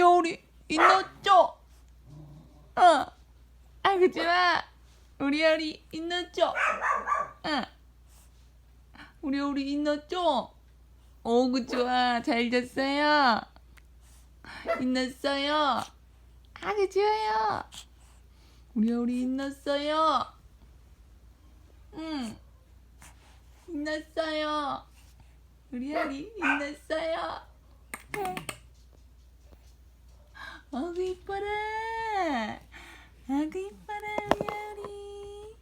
우리 있었죠? 어. 아이고 좋아. 우리 아우리 있었죠? 어. 우리 아우리 있었죠? 오구 좋아. 잘 잤어요. 있었어요. 아구 좋아요. 우리 아우리 있었어요. 응. 있었어요. 우리 아리 있었어요. 아구 이뻐라. 아구 이뻐라 우리 아리.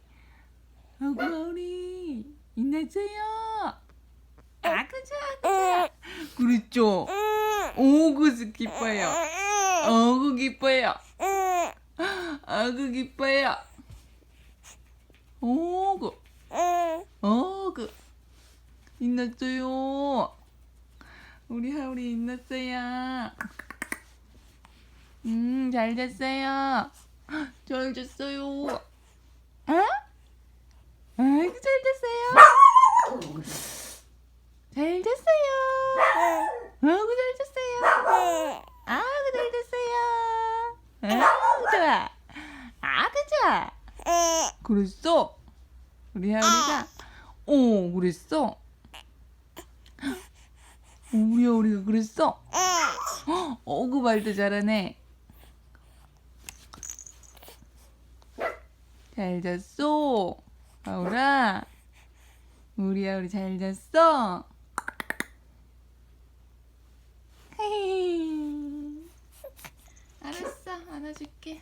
아구 아리 있었어요. 아구 좋아. 아구 좋아. 그렇죠. 오구 기뻐요. 어구 기뻐요. 아구 기뻐요. 오구. 어구. 있었어요. 우리 하울이 있었어요. 음, 잘 잤어요. 잘 잤어요. 어? 아이고, 잘 잤어요. 잘 잤어요. 아이고, 잘 잤어요. 아이고, 잘 잤어요. 아이고, 좋아. 아이고, 좋아. 그랬어? 우리 하울이가, 오, 그랬어? 우리 하울이가 그랬어? 어그 말도 잘하네. 잘 잤어. 아우라. 우리 아우리 잘 잤어. 알았어. 안아줄게.